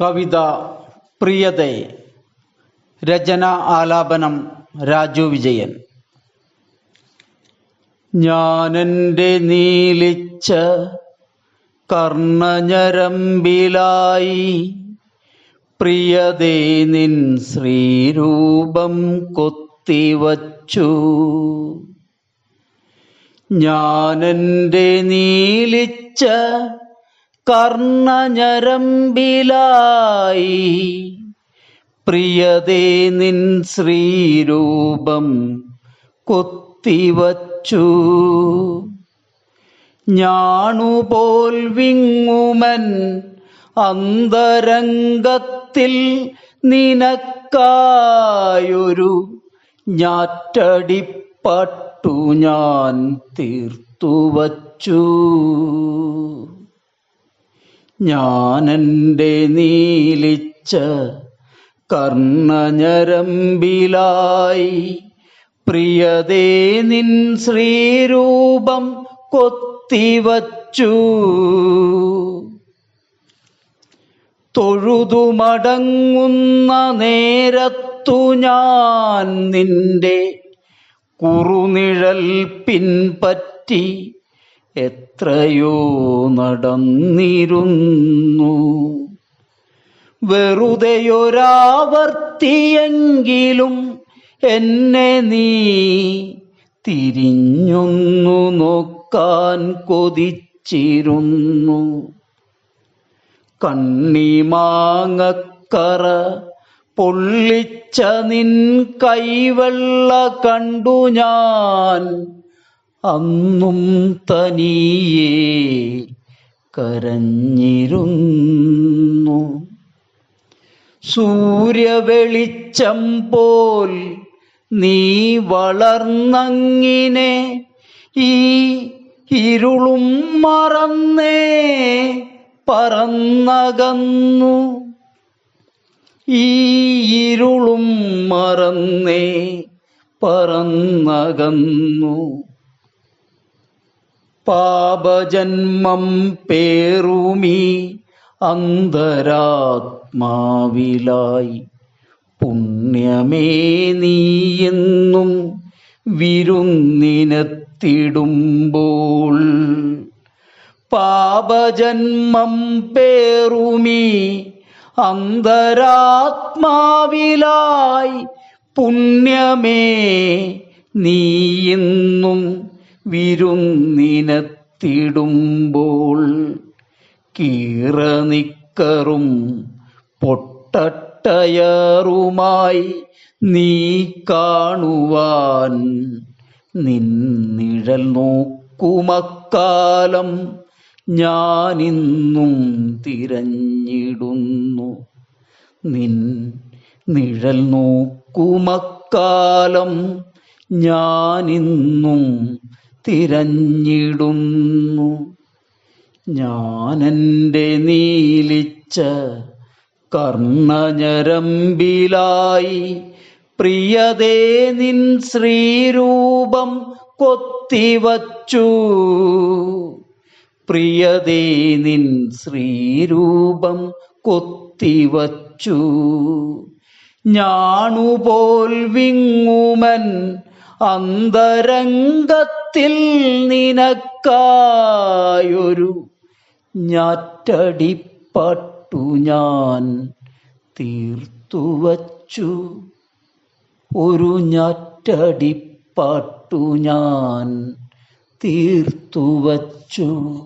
കവിത പ്രിയതേ രചന ആലാപനം രാജു വിജയൻ. ഞാനെന്റെ നീലിച്ച കർണഞരമ്പിലായി പ്രിയതേ നിൻ ശ്രീരൂപം കൊത്തിവച്ചു. ഞാനെന്റെ നീലിച്ച കർണഞരമ്പിലായി. പ്രിയതേ നിൻ ശ്രീരൂപം കൊത്തിവച്ചു. ഞാണുപോൽ വിങ്ങുമൻ അന്തരംഗത്തിൽ നിനക്കായൊരു ഞാറ്റടിപ്പട്ടു ഞാൻ തീർത്തുവച്ചു. ഞാനെന്റെ നീലിച്ച കർണഞരമ്പിലായി പ്രിയതേ നിൻ ശ്രീരൂപം കൊത്തിവച്ചു. തൊഴുതുമടങ്ങുന്ന നേരത്തു ഞാൻ നിന്റെ കുറുനിഴൽ പിൻപറ്റി എത്രയോ നടന്നിരുന്നു. വെറുതെയൊരാവർത്തിയെങ്കിലും എന്നെ നീ തിരിഞ്ഞൊന്നു നോക്കാൻ കൊതിച്ചിരുന്നു. കണ്ണിമാങ്ങക്കറ പൊള്ളിച്ച നിൻ കൈവെള്ള കണ്ടു ഞാൻ അന്നും തനിയേ കരഞ്ഞിരുന്നു. സൂര്യവെളിച്ചം പോൽ നീ വളർന്നങ്ങിനെ ഈ ഇരുളും മറന്നേ പറന്നകന്നു. ഈ ഇരുളും മറന്നേ പറന്നകന്നു. പാപജന്മം പേറുമീ അന്തരാത്മാവിലായി. പുണ്യമേ നീയെന്നും വിരുന്നിനെത്തിടുമ്പോൾ പാപജന്മം പേറുമീ അന്തരാത്മാവിലായി. പുണ്യമേ നീയെന്നും വിരുന്നിനെത്തിടുമ്പോൾ കീറനിക്കറും പൊട്ടട്ടയറുമായി നീ കാണുവാൻ നിന്നിഴൽ നോക്കുമക്കാലം ഞാനിന്നും തിരഞ്ഞിടുന്നു. നിൻ നിഴൽ നോക്കുമക്കാലം ഞാനിന്നും തിരഞ്ഞിടുന്നു. ഞാനെന്റെ നീലിച്ച കർണഞരമ്പിലായി പ്രിയതേ നിൻ ശ്രീരൂപം കൊത്തിവച്ചു. പ്രിയതേ നിൻ ശ്രീരൂപം കൊത്തിവച്ചു. ഞാണുപോൽ വിങ്ങുമൻ അന്തരംഗത്തിൽ നിനക്കായൊരു ഞാറ്റടിപ്പട്ടു ഞാൻ തീർത്തുവച്ചു. ഒരു ഞാറ്റടിപ്പട്ടു ഞാൻ തീർത്തുവച്ചു.